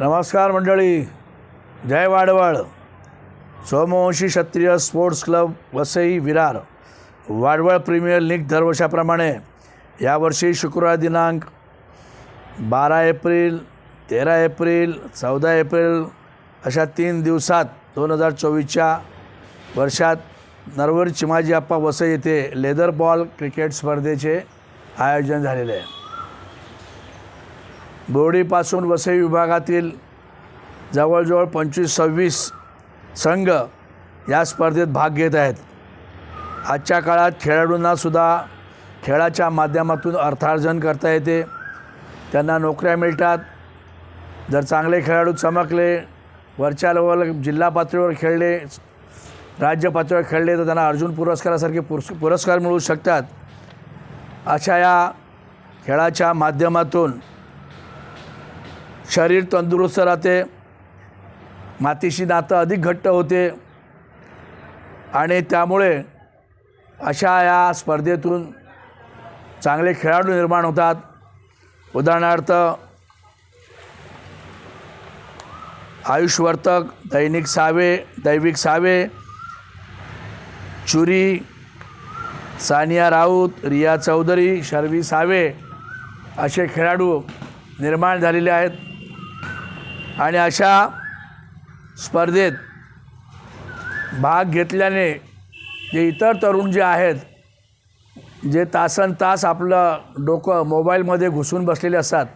नमस्कार मंडळी. जय Wadval. Somvanshi Kshatriya sports club Vasai Virar. Wadval premier league दरवर्षाप्रमाणे यावर्षी शुक्रवार दिनांक बारा एप्रिल तेरा एप्रिल चौदा एप्रिल अशा तीन दिवसात दोन हजार चोवीसच्या वर्षात नरवर चिमाजी आप्पा वसई येथे लेदर बॉल क्रिकेट स्पर्धेचे आयोजन झालेले आहे. बोर्डीपासून वसई विभागातील जवळजवळ पंचवीस सव्वीस संघ या स्पर्धेत भाग घेत आहेत. आजच्या काळात खेळाडूंनासुद्धा खेळाच्या माध्यमातून अर्थार्जन करता येते. त्यांना नोकऱ्या मिळतात. जर चांगले खेळाडू चमकले वरच्या लेवल जिल्हा पातळीवर खेळले राज्य पातळीवर खेळले तर त्यांना अर्जुन पुरस्कारासारखे पुरस् पुरस्कार मिळू शकतात. अशा या खेळाच्या माध्यमातून शरीर तंदुरुस्त राहते. मातीशी नातं अधिक घट्ट होते. आणि त्यामुळे अशा या स्पर्धेतून चांगले खेळाडू निर्माण होतात. उदाहरणार्थ आयुषवर्तक दैनिक सावे दैविक सावे चुरी सानिया राऊत रिया चौधरी शर्वी सावे असे खेळाडू निर्माण झालेले आहेत. आणि अशा स्पर्धेत भाग घेतल्याने जे इतर तरुण जे आहेत जे तासन तास आपलं डोकं मोबाईलमध्ये घुसून बसलेले असतात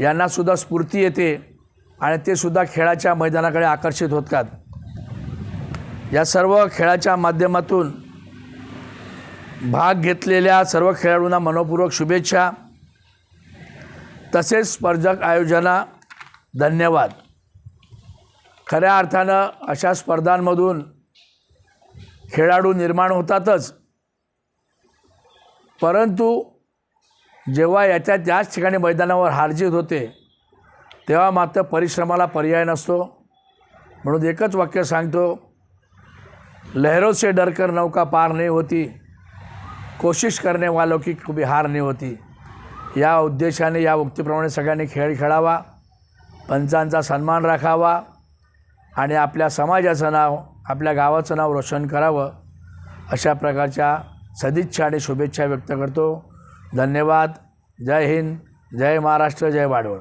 यांनासुद्धा स्फूर्ती येते आणि ते सुद्धा खेळाच्या मैदानाकडे आकर्षित होतात. या सर्व खेळाच्या माध्यमातून भाग घेतलेल्या सर्व खेळाडूंना मनपूर्वक शुभेच्छा. तसेच स्पर्धक आयोजना धन्यवाद. खऱ्या अर्थानं अशा स्पर्धांमधून खेळाडू निर्माण होतातच. परंतु जेव्हा याच्या त्याच ठिकाणी मैदानावर हारजीत होते तेव्हा मात्र परिश्रमाला पर्याय नसतो. म्हणून एकच वाक्य सांगतो लहरों से डरकर नौका पार नहीं होती. कोशिश करणे वालो की कभी हार नाही होती. या उद्देशाने या उक्तीप्रमाणे सगळ्यांनी खेळ खेळावा. पंचांचा सन्मान राखावा आणि आपल्या समाजाचं नाव आपल्या गावाचं नाव रोशन करावं अशा प्रकारच्या सदिच्छा आणि शुभेच्छा व्यक्त करतो. धन्यवाद. जय हिंद. जय महाराष्ट्र. जय वाडवळ